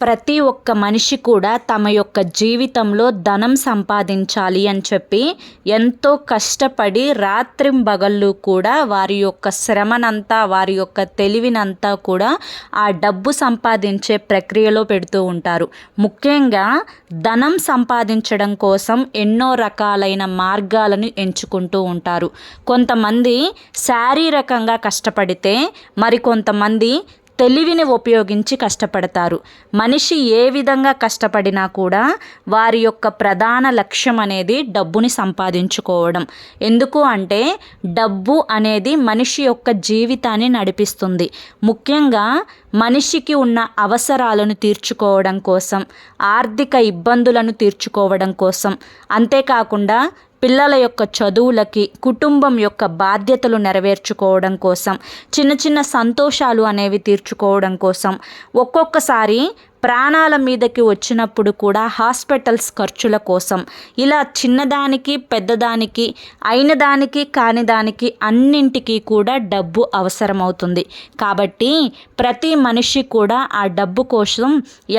ప్రతి ఒక్క మనిషి కూడా తమ యొక్క జీవితంలో ధనం సంపాదించాలి అని చెప్పి ఎంతో కష్టపడి రాత్రింబగళ్ళు కూడా వారి యొక్క శ్రమనంతా వారి యొక్క తెలివినంతా కూడా ఆ డబ్బు సంపాదించే ప్రక్రియలో పెడుతూ ఉంటారు. ముఖ్యంగా ధనం సంపాదించడం కోసం ఎన్నో రకాలైన మార్గాలను ఎంచుకుంటూ ఉంటారు. కొంతమంది శారీరకంగా కష్టపడితే మరికొంతమంది తెలివిని ఉపయోగించి కష్టపడతారు. మనిషి ఏ విధంగా కష్టపడినా కూడా వారి యొక్క ప్రధాన లక్ష్యం అనేది డబ్బుని సంపాదించుకోవడం. ఎందుకు అంటే డబ్బు అనేది మనిషి యొక్క జీవితాన్ని నడిపిస్తుంది. ముఖ్యంగా మనిషికి ఉన్న అవసరాలను తీర్చుకోవడం కోసం ఆర్థిక ఇబ్బందులను తీర్చుకోవడం కోసం. అంతేకాకుండా పిల్లల యొక్క చదువులకి కుటుంబం యొక్క బాధ్యతలు నెరవేర్చుకోవడం కోసం చిన్న చిన్న సంతోషాలు అనేవి తీర్చుకోవడం కోసం ఒక్కొక్కసారి ప్రాణాల మీదకి వచ్చినప్పుడు కూడా హాస్పిటల్స్ ఖర్చుల కోసం. ఇలా చిన్నదానికి పెద్దదానికి అయిన దానికి కాని దానికి అన్నింటికీ కూడా డబ్బు అవసరమవుతుంది. కాబట్టి ప్రతి మనిషి కూడా ఆ డబ్బు కోసం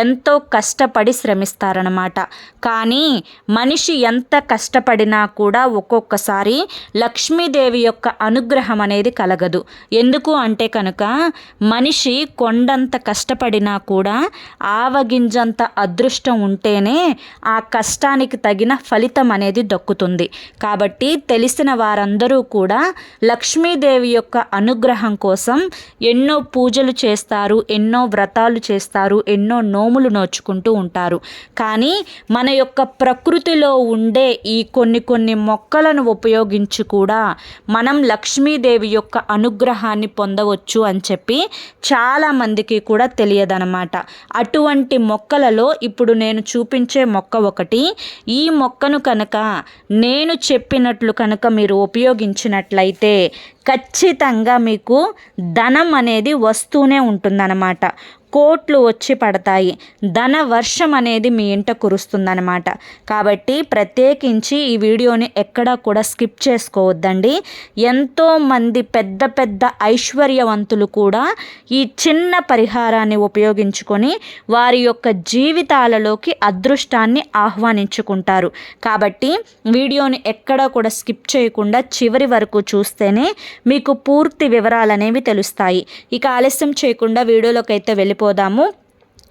ఎంతో కష్టపడి శ్రమిస్తారనమాట కానీ మనిషి ఎంత కష్టపడినా కూడా ఒక్కొక్కసారి లక్ష్మీదేవి యొక్క అనుగ్రహం అనేది కలగదు. ఎందుకు అంటే కనుక మనిషి కొండంత కష్టపడినా కూడా ఆవగింజంత అదృష్టం ఉంటేనే ఆ కష్టానికి తగిన ఫలితం అనేది దక్కుతుంది. కాబట్టి తెలిసిన వారందరూ కూడా లక్ష్మీదేవి యొక్క అనుగ్రహం కోసం ఎన్నో పూజలు చేస్తారు ఎన్నో వ్రతాలు చేస్తారు ఎన్నో నోములు నోచుకుంటూ ఉంటారు. కానీ మన యొక్క ప్రకృతిలో ఉండే ఈ కొన్ని కొన్ని మొక్కలను ఉపయోగించి కూడా మనం లక్ష్మీదేవి యొక్క అనుగ్రహాన్ని పొందవచ్చు అని చెప్పి చాలామందికి కూడా తెలియదనమాట. అటువంటి మొక్కలలో ఇప్పుడు నేను చూపించే మొక్క ఒకటి. ఈ మొక్కను కనుక నేను చెప్పినట్లు కనుక మీరు ఉపయోగించినట్లయితే ఖచ్చితంగా మీకు ధనం అనేది వస్తూనే ఉంటుందన్నమాట. కోట్లు వచ్చి పడతాయి. ధన వర్షం అనేది మీ ఇంట కురుస్తుందనమాట కాబట్టి ప్రత్యేకించి ఈ వీడియోని ఎక్కడా కూడా స్కిప్ చేసుకోవద్దండి. ఎంతోమంది పెద్ద పెద్ద ఐశ్వర్యవంతులు కూడా ఈ చిన్న పరిహారాన్ని ఉపయోగించుకొని వారి యొక్క జీవితాలలోకి అదృష్టాన్ని ఆహ్వానించుకుంటారు. కాబట్టి వీడియోని ఎక్కడా కూడా స్కిప్ చేయకుండా చివరి వరకు చూస్తేనే మీకు పూర్తి వివరాలనేవి తెలుస్తాయి. ఇక ఆలస్యం చేయకుండా వీడియోలోకి అయితే వెళ్ళిపోదాము.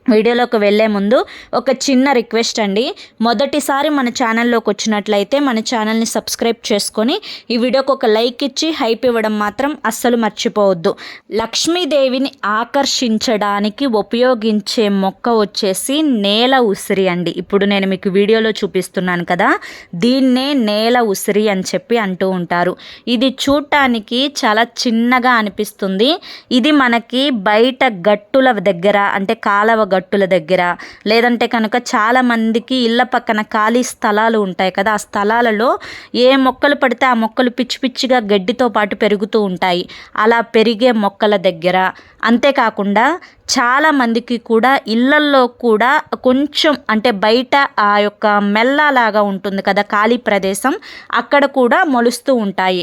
వీడియోలోకి వెళ్ళే ముందు ఒక చిన్న రిక్వెస్ట్ అండి. మొదటిసారి మన ఛానల్లోకి వచ్చినట్లయితే మన ఛానల్ని సబ్స్క్రైబ్ చేసుకొని ఈ వీడియోకి ఒక లైక్ ఇచ్చి హైప్ ఇవ్వడం మాత్రం అస్సలు మర్చిపోవద్దు. లక్ష్మీదేవిని ఆకర్షించడానికి ఉపయోగించే మొక్క వచ్చేసి నేల ఉసిరి అండి. ఇప్పుడు నేను మీకు వీడియోలో చూపిస్తున్నాను కదా దీన్నే నేల ఉసిరి అని చెప్పి అంటూ ఉంటారు. ఇది చూడటానికి చాలా చిన్నగా అనిపిస్తుంది. ఇది మనకి బయట గట్టుల దగ్గర అంటే కాలవ గట్టుల దగ్గర. లేదంటే కనుక చాలామందికి ఇళ్ళ పక్కన ఖాళీ స్థలాలు ఉంటాయి కదా ఆ స్థలాలలో ఏ మొక్కలు పడితే ఆ మొక్కలు పిచ్చి పిచ్చిగా గడ్డితో పాటు పెరుగుతూ ఉంటాయి. అలా పెరిగే మొక్కల దగ్గర. అంతేకాకుండా చాలామందికి కూడా ఇళ్ళల్లో కూడా కొంచెం అంటే బయట ఆ యొక్క మెల్లలాగా ఉంటుంది కదా ఖాళీ ప్రదేశం అక్కడ కూడా మొలుస్తూ ఉంటాయి.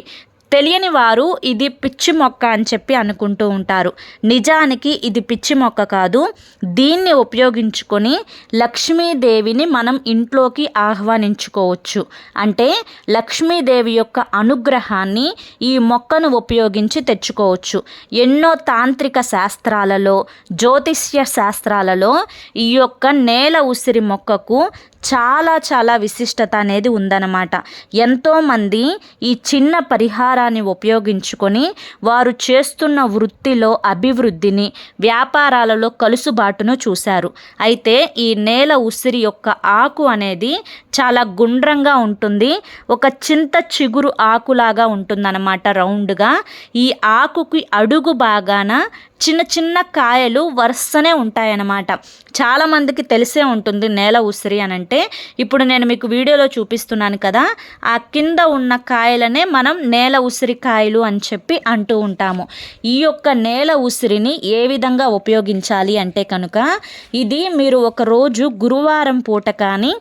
తెలియని వారు ఇది పిచ్చి మొక్క అని చెప్పి అనుకుంటూ ఉంటారు. నిజానికి ఇది పిచ్చి మొక్క కాదు. దీన్ని ఉపయోగించుకొని లక్ష్మీదేవిని మనం ఇంట్లోకి ఆహ్వానించుకోవచ్చు. అంటే లక్ష్మీదేవి యొక్క అనుగ్రహాన్ని ఈ మొక్కను ఉపయోగించి తెచ్చుకోవచ్చు. ఎన్నో తాంత్రిక శాస్త్రాలలో జ్యోతిష్య శాస్త్రాలలో ఈ యొక్క నేల ఉసిరి మొక్కకు చాలా చాలా విశిష్టత అనేది ఉందన్నమాట. ఎంతోమంది ఈ చిన్న పరిహార ఆధారాన్ని ఉపయోగించుకొని వారు చేస్తున్న వృత్తిలో అభివృద్ధిని వ్యాపారాలలో కలుసుబాటును చూశారు. అయితే ఈ నేల ఉసిరి యొక్క ఆకు అనేది చాలా గుండ్రంగా ఉంటుంది. ఒక చింత చిగురు ఆకులాగా ఉంటుందన్నమాట రౌండ్గా. ఈ ఆకుకి అడుగు బాగాన చిన్న చిన్న కాయలు వరుసనే ఉంటాయన్నమాట. చాలామందికి తెలిసే ఉంటుంది నేల ఉసిరి అని అంటే ఇప్పుడు నేను మీకు వీడియోలో చూపిస్తున్నాను కదా ఆ కింద ఉన్న కాయలనే మనం నేల ఉసిరి కాయలు అని చెప్పి అంటూ ఉంటాము. ఈ యొక్క నేల ఉసిరిని ఏ విధంగా ఉపయోగించాలి అంటే కనుక ఇది మీరు ఒకరోజు గురువారం పూట కానీ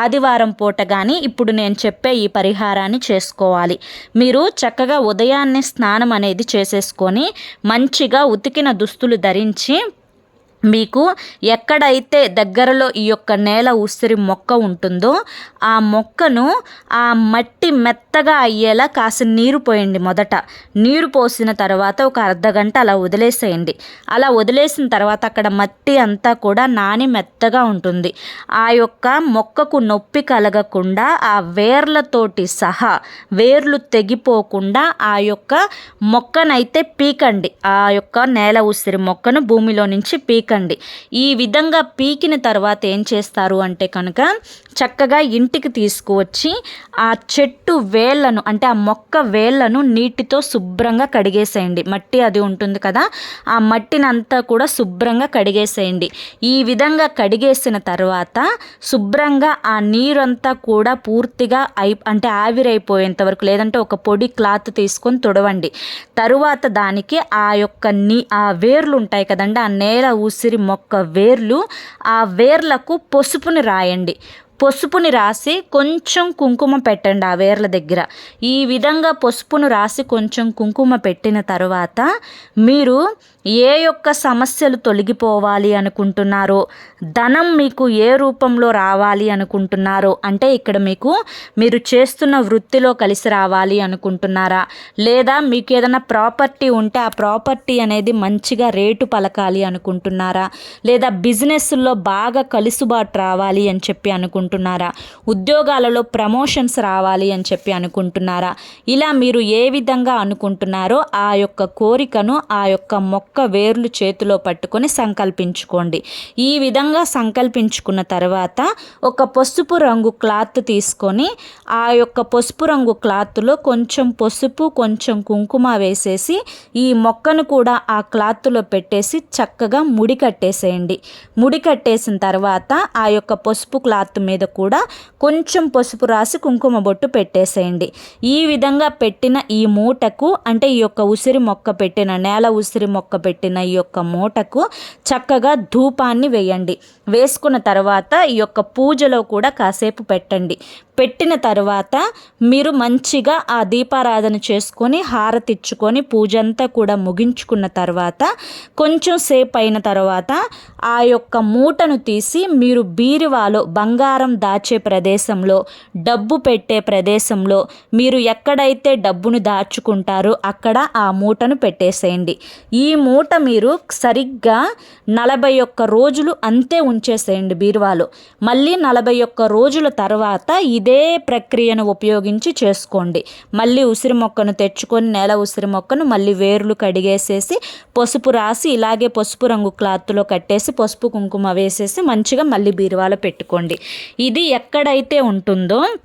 ఆదివారం పూట కానీ ఇప్పుడు నేను చెప్పే ఈ పరిహారాన్ని చేసుకోవాలి. మీరు చక్కగా ఉదయాన్నే స్నానం అనేది చేసేసుకొని మంచిగా ఉతికిన దుస్తులు ధరించి మీకు ఎక్కడైతే దగ్గరలో ఈ యొక్క నేల ఉసిరి మొక్క ఉంటుందో ఆ మొక్కను ఆ మట్టి మెత్తగా అయ్యేలా కాసిన నీరు పోయండి మొదట. నీరు పోసిన తర్వాత ఒక అర్ధ గంట అలా వదిలేసేయండి. అలా వదిలేసిన తర్వాత అక్కడ మట్టి అంతా కూడా నాని మెత్తగా ఉంటుంది. ఆ యొక్క మొక్కకు నొప్పి కలగకుండా ఆ వేర్లతోటి సహా వేర్లు తెగిపోకుండా ఆ యొక్క మొక్కనైతే పీకండి. ఆ యొక్క నేల ఉసిరి మొక్కను భూమిలో నుంచి పీకండి. పీకండి ఈ విధంగా పీకిన తర్వాత ఏం చేస్తారు అంటే కనుక చక్కగా ఇంటికి తీసుకువచ్చి ఆ చెట్టు వేళ్ళను అంటే ఆ మొక్క వేళ్ళను నీటితో శుభ్రంగా కడిగేసేయండి. మట్టి అది ఉంటుంది కదా ఆ మట్టిని అంతా కూడా శుభ్రంగా కడిగేసేయండి. ఈ విధంగా కడిగేసిన తర్వాత శుభ్రంగా ఆ నీరంతా కూడా పూర్తిగా అయి అంటే ఆవిరైపోయేంత వరకు లేదంటే ఒక పొడి క్లాత్ తీసుకొని తుడవండి. తరువాత దానికి ఆ యొక్క నీ ఆ వేర్లు ఉంటాయి కదండి ఆ నేల ఊసి ఉసిరి మొక్క వేర్లు ఆ వేర్లకు పసుపుని రాయండి. పసుపుని రాసి కొంచెం కుంకుమ పెట్టండి ఆ వేర్ల దగ్గర. ఈ విధంగా పసుపును రాసి కొంచెం కుంకుమ పెట్టిన తర్వాత మీరు ఏ యొక్క సమస్యలు తొలగిపోవాలి అనుకుంటున్నారో ధనం మీకు ఏ రూపంలో రావాలి అనుకుంటున్నారో అంటే ఇక్కడ మీకు మీరు చేస్తున్న వృత్తిలో కలిసి రావాలి అనుకుంటున్నారా? లేదా మీకు ఏదైనా ప్రాపర్టీ ఉంటే ఆ ప్రాపర్టీ అనేది మంచిగా రేటు పలకాలి అనుకుంటున్నారా? లేదా బిజినెస్లో బాగా కలుసుబాటు రావాలి అని చెప్పి అనుకుంటున్నారా? అనుకుంటున్నారా? ఉద్యోగాలలో ప్రమోషన్స్ రావాలి అని చెప్పి అనుకుంటున్నారా? ఇలా మీరు ఏ విధంగా అనుకుంటున్నారో ఆ యొక్క కోరికను ఆ యొక్క మొక్క వేర్లు చేతిలో పట్టుకొని సంకల్పించుకోండి. ఈ విధంగా సంకల్పించుకున్న తర్వాత ఒక పసుపు రంగు క్లాత్ తీసుకొని ఆ యొక్క పసుపు రంగు క్లాత్లో కొంచెం పసుపు కొంచెం కుంకుమ వేసేసి ఈ మొక్కను కూడా ఆ క్లాత్లో పెట్టేసి చక్కగా ముడి కట్టేసేయండి. ముడి కట్టేసిన తర్వాత ఆ యొక్క పసుపు క్లాత్ మీద మీద కూడా కొంచెం పసుపు రాసి కుంకుమ బొట్టు పెట్టేసేయండి. ఈ విధంగా పెట్టిన ఈ మూటకు అంటే ఈ యొక్క ఉసిరి మొక్క పెట్టిన నేల ఉసిరి మొక్క పెట్టిన ఈ యొక్క మూటకు చక్కగా ధూపాన్ని వేయండి. వేసుకున్న తర్వాత ఈ యొక్క పూజలో కూడా కాసేపు పెట్టండి. పెట్టిన తర్వాత మీరు మంచిగా ఆ దీపారాధన చేసుకొని హారతిచ్చుకొని పూజ అంతా కూడా ముగించుకున్న తర్వాత కొంచెం సేపు అయిన తర్వాత ఆ యొక్క మూటను తీసి మీరు బీరువాలో బంగారం దాచే ప్రదేశంలో డబ్బు పెట్టే ప్రదేశంలో మీరు ఎక్కడైతే డబ్బును దాచుకుంటారో అక్కడ ఆ మూటను పెట్టేసేయండి. ఈ మూట మీరు సరిగ్గా నలభై ఒక్క రోజులు అంతే ఉంచేసేయండి బీరువాలో. మళ్ళీ నలభై ఒక్క రోజుల తర్వాత ఇదే ప్రక్రియను ఉపయోగించి చేసుకోండి. మళ్ళీ ఉసిరి మొక్కను తెచ్చుకొని నేల ఉసిరి మొక్కను మళ్ళీ వేర్లు కడిగేసేసి పసుపు రాసి ఇలాగే పసుపు రంగు క్లాత్లో కట్టేసి పసుపు కుంకుమ వేసేసి మంచిగా మళ్ళీ బీరువాలో పెట్టుకోండి. ఇది ఎక్కడైతే ఉంటుందో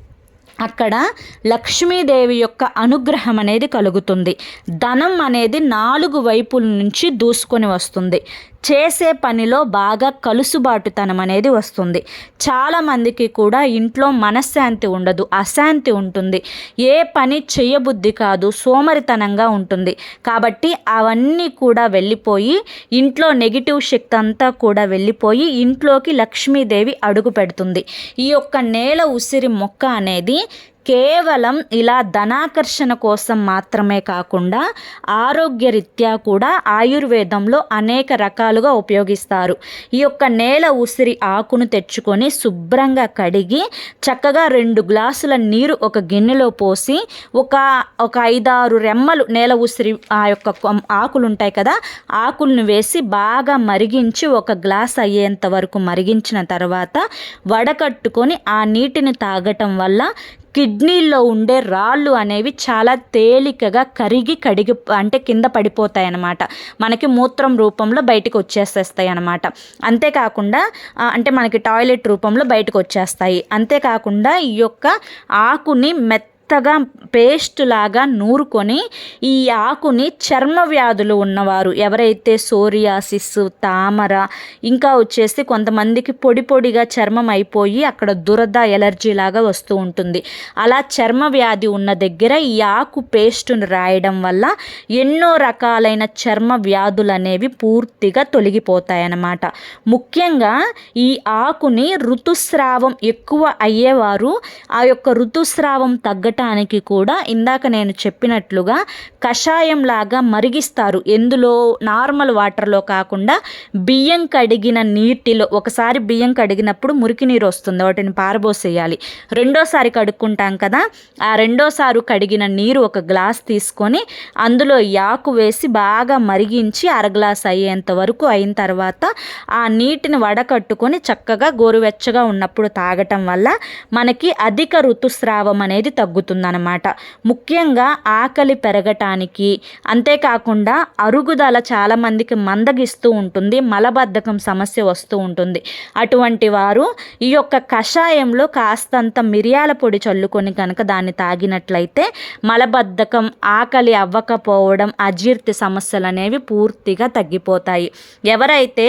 అక్కడ లక్ష్మీదేవి యొక్క అనుగ్రహం అనేది కలుగుతుంది. ధనం అనేది నాలుగు వైపుల నుంచి దూసుకొని వస్తుంది. చేసే పనిలో బాగా కలుసుబాటుతనం అనేది వస్తుంది చాలామందికి కూడా ఇంట్లో మనశ్శాంతి ఉండదు అశాంతి ఉంటుంది. ఏ పని చేయబుద్ధి కాదు సోమరితనంగా ఉంటుంది. కాబట్టి అవన్నీ కూడా వెళ్ళిపోయి ఇంట్లో నెగిటివ్ శక్తి అంతా కూడా వెళ్ళిపోయి ఇంట్లోకి లక్ష్మీదేవి అడుగు పెడుతుంది. ఈ యొక్క నేల ఉసిరి మొక్క అనేది కేవలం ఇలా ధనాకర్షణ కోసం మాత్రమే కాకుండా ఆరోగ్యరీత్యా కూడా ఆయుర్వేదంలో అనేక రకాలుగా ఉపయోగిస్తారు. ఈ యొక్క నేల ఉసిరి ఆకును తెచ్చుకొని శుభ్రంగా కడిగి చక్కగా రెండు గ్లాసుల నీరు ఒక గిన్నెలో పోసి ఒక ఒక ఐదారు రెమ్మలు నేల ఉసిరి ఆ యొక్క ఆకులు ఉంటాయి కదా ఆకులను వేసి బాగా మరిగించి ఒక గ్లాస్ అయ్యేంత వరకు మరిగించిన తర్వాత వడకట్టుకొని ఆ నీటిని తాగటం వల్ల కిడ్నీల్లో ఉండే రాళ్ళు అనేవి చాలా తేలికగా కరిగి కడిగి అంటే కింద పడిపోతాయి అన్నమాట మనకి మూత్రం రూపంలో బయటకు వచ్చేసేస్తాయి అన్నమాట అంతేకాకుండా అంటే మనకి టాయిలెట్ రూపంలో బయటకు వచ్చేస్తాయి. అంతేకాకుండా ఈ యొక్క ఆకుని మెత్త మెత్తగా పేస్ట్ లాగా నూరుకొని ఈ ఆకుని చర్మ వ్యాధులు ఉన్నవారు ఎవరైతే సోరియాసిస్ తామర ఇంకా వచ్చేసి కొంతమందికి పొడి పొడిగా చర్మం అయిపోయి అక్కడ దురద ఎలర్జీ లాగా వస్తూ ఉంటుంది. అలా చర్మ వ్యాధి ఉన్న దగ్గర ఈ ఆకు పేస్టును రాయడం వల్ల ఎన్నో రకాలైన చర్మ వ్యాధులు అనేవి పూర్తిగా తొలగిపోతాయన్నమాట. ముఖ్యంగా ఈ ఆకుని ఋతుస్రావం ఎక్కువ అయ్యేవారు ఆ యొక్క ఋతుస్రావం తగ్గటం పెరగటానికి కూడా ఇందాక నేను చెప్పినట్లుగా కషాయం లాగా మరిగిస్తారు. ఎందులో నార్మల్ వాటర్లో కాకుండా బియ్యం కడిగిన నీటిలో ఒకసారి బియ్యం కడిగినప్పుడు మురికి నీరు వస్తుంది వాటిని పారబోసేయాలి. రెండోసారి కడుక్కుంటాం కదా ఆ రెండోసారి కడిగిన నీరు ఒక గ్లాస్ తీసుకొని అందులో యాకు వేసి బాగా మరిగించి అర గ్లాస్ అయ్యేంత వరకు అయిన తర్వాత ఆ నీటిని వడకట్టుకొని చక్కగా గోరువెచ్చగా ఉన్నప్పుడు తాగటం వల్ల మనకి అధిక ఋతుస్రావం అనేది తగ్గుతుంది. తగ్గుతుందన్నమాట ముఖ్యంగా ఆకలి పెరగటానికి అంతేకాకుండా అరుగుదల చాలామందికి మందగిస్తూ ఉంటుంది మలబద్ధకం సమస్య వస్తూ ఉంటుంది. అటువంటి వారు ఈ యొక్క కషాయంలో కాస్తంత మిరియాల పొడి చల్లుకొని కనుక దాన్ని తాగినట్లయితే మలబద్ధకం ఆకలి అవ్వకపోవడం అజీర్తి సమస్యలు అనేవి పూర్తిగా తగ్గిపోతాయి. ఎవరైతే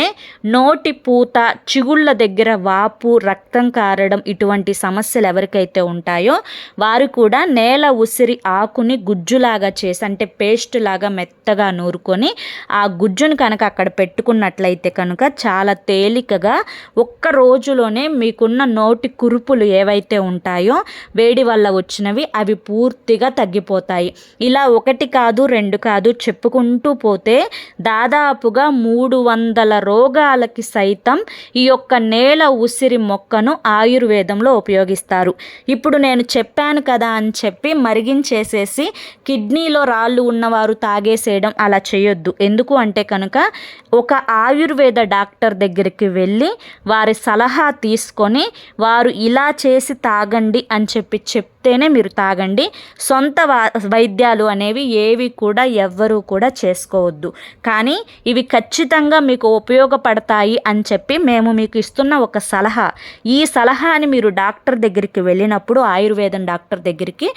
నోటి పూత చిగుళ్ళ దగ్గర వాపు రక్తం కారడం ఇటువంటి సమస్యలు ఎవరికైతే ఉంటాయో వారు కూడా నేల ఉసిరి ఆకుని గుజ్జులాగా చేసి అంటే పేస్ట్ లాగా మెత్తగా నూరుకొని ఆ గుజ్జును కనుక అక్కడ పెట్టుకున్నట్లయితే కనుక చాలా తేలికగా ఒక్క రోజులోనే మీకున్న నోటి కురుపులు ఏవైతే ఉంటాయో వేడి వల్ల వచ్చినవి అవి పూర్తిగా తగ్గిపోతాయి. ఇలా ఒకటి కాదు రెండు కాదు చెప్పుకుంటూ పోతే దాదాపుగా మూడు వందల రోగాలకి సైతం ఈ యొక్క నేల ఉసిరి మొక్కను ఆయుర్వేదంలో ఉపయోగిస్తారు. ఇప్పుడు నేను చెప్పాను కదా అని చెప్పి మరిగించేసేసి కిడ్నీలో రాళ్ళు ఉన్నవారు తాగేసేయడం అలా చేయొద్దు. ఎందుకు అంటే కనుక ఒక ఆయుర్వేద డాక్టర్ దగ్గరికి వెళ్ళి వారి సలహా తీసుకొని వారు ఇలా చేసి తాగండి అని చెప్పి చెప్తేనే మీరు తాగండి. సొంత వైద్యాలు అనేవి ఏవి కూడా ఎవ్వరూ కూడా చేసుకోవద్దు. కానీ ఇవి ఖచ్చితంగా మీకు ఉపయోగపడతాయి అని చెప్పి మేము మీకు ఇస్తున్న ఒక సలహా. ఈ సలహాని మీరు డాక్టర్ దగ్గరికి వెళ్ళినప్పుడు ఆయుర్వేదం డాక్టర్ దగ్గరికి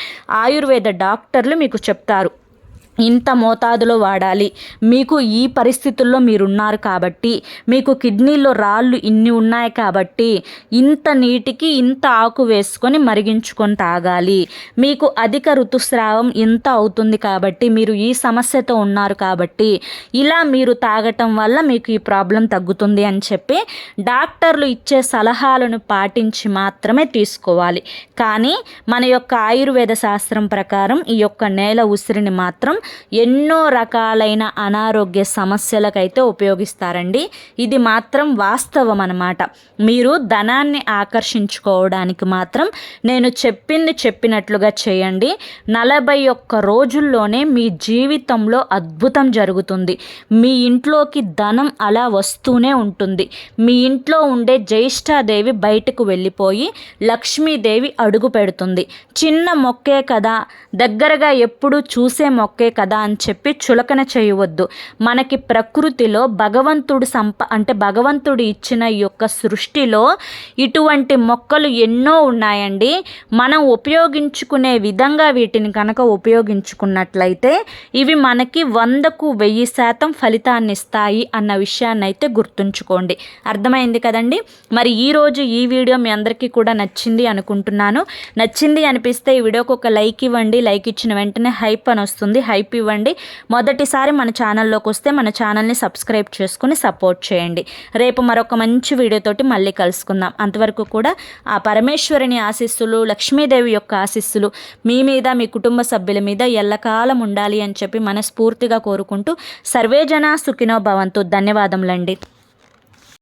ఆయుర్వేద డాక్టర్లు మీకు చెప్తారు. ఇంత మోతాదులో వాడాలి. మీకు ఈ పరిస్థితుల్లో మీరున్నారు కాబట్టి మీకు కిడ్నీలో రాళ్ళు ఇన్ని ఉన్నాయి కాబట్టి ఇంత నీటికి ఇంత ఆకు వేసుకొని మరిగించుకొని తాగాలి. మీకు అధిక ఋతుస్రావం ఇంత అవుతుంది కాబట్టి మీరు ఈ సమస్యతో ఉన్నారు కాబట్టి ఇలా మీరు తాగటం వల్ల మీకు ఈ ప్రాబ్లం తగ్గుతుంది అని చెప్పి డాక్టర్లు ఇచ్చే సలహాలను పాటించి మాత్రమే తీసుకోవాలి. కానీ మన యొక్క ఆయుర్వేద శాస్త్రం ప్రకారం ఈ యొక్క నేల ఉసిరిని మాత్రం ఎన్నో రకాలైన అనారోగ్య సమస్యలకైతే ఉపయోగిస్తారండి. ఇది మాత్రం వాస్తవం అనమాట మీరు ధనాన్ని ఆకర్షించుకోవడానికి మాత్రం నేను చెప్పింది చెప్పినట్లుగా చేయండి. నలభై ఒక్క రోజుల్లోనే మీ జీవితంలో అద్భుతం జరుగుతుంది. మీ ఇంట్లోకి ధనం అలా వస్తూనే ఉంటుంది. మీ ఇంట్లో ఉండే జ్యేష్ఠాదేవి బయటకు వెళ్ళిపోయి లక్ష్మీదేవి అడుగు పెడుతుంది. చిన్న మొక్కే కదా. దగ్గరగా ఎప్పుడు చూసే మొక్కే కదా అని చెప్పి చులకన చేయవద్దు. మనకి ప్రకృతిలో భగవంతుడు సంప అంటే భగవంతుడు ఇచ్చిన ఈ యొక్క సృష్టిలో ఇటువంటి మొక్కలు ఎన్నో ఉన్నాయండి. మనం ఉపయోగించుకునే విధంగా వీటిని కనుక ఉపయోగించుకున్నట్లయితే ఇవి మనకి వందకు వెయ్యి శాతం ఫలితాన్ని ఇస్తాయి అన్న విషయాన్ని అయితే గుర్తుంచుకోండి. అర్థమైంది కదండి? మరి ఈరోజు ఈ వీడియో మీ అందరికీ కూడా నచ్చింది అనుకుంటున్నాను. నచ్చింది అనిపిస్తే ఈ వీడియోకి ఒక లైక్ ఇవ్వండి. లైక్ ఇచ్చిన వెంటనే హైప్ అని వస్తుంది. హైప్ హైప్ ఇవ్వండి మొదటిసారి మన ఛానల్లోకి వస్తే మన ఛానల్ని సబ్స్క్రైబ్ చేసుకుని సపోర్ట్ చేయండి. రేపు మరొక మంచి వీడియోతోటి మళ్ళీ కలుసుకుందాం. అంతవరకు కూడా ఆ పరమేశ్వరిని ఆశీస్సులు లక్ష్మీదేవి యొక్క ఆశీస్సులు మీ మీద మీ కుటుంబ సభ్యుల మీద ఎల్లకాలం ఉండాలి అని చెప్పి మనస్ఫూర్తిగా కోరుకుంటూ సర్వేజన సుఖినో భవంతు. ధన్యవాదములండి.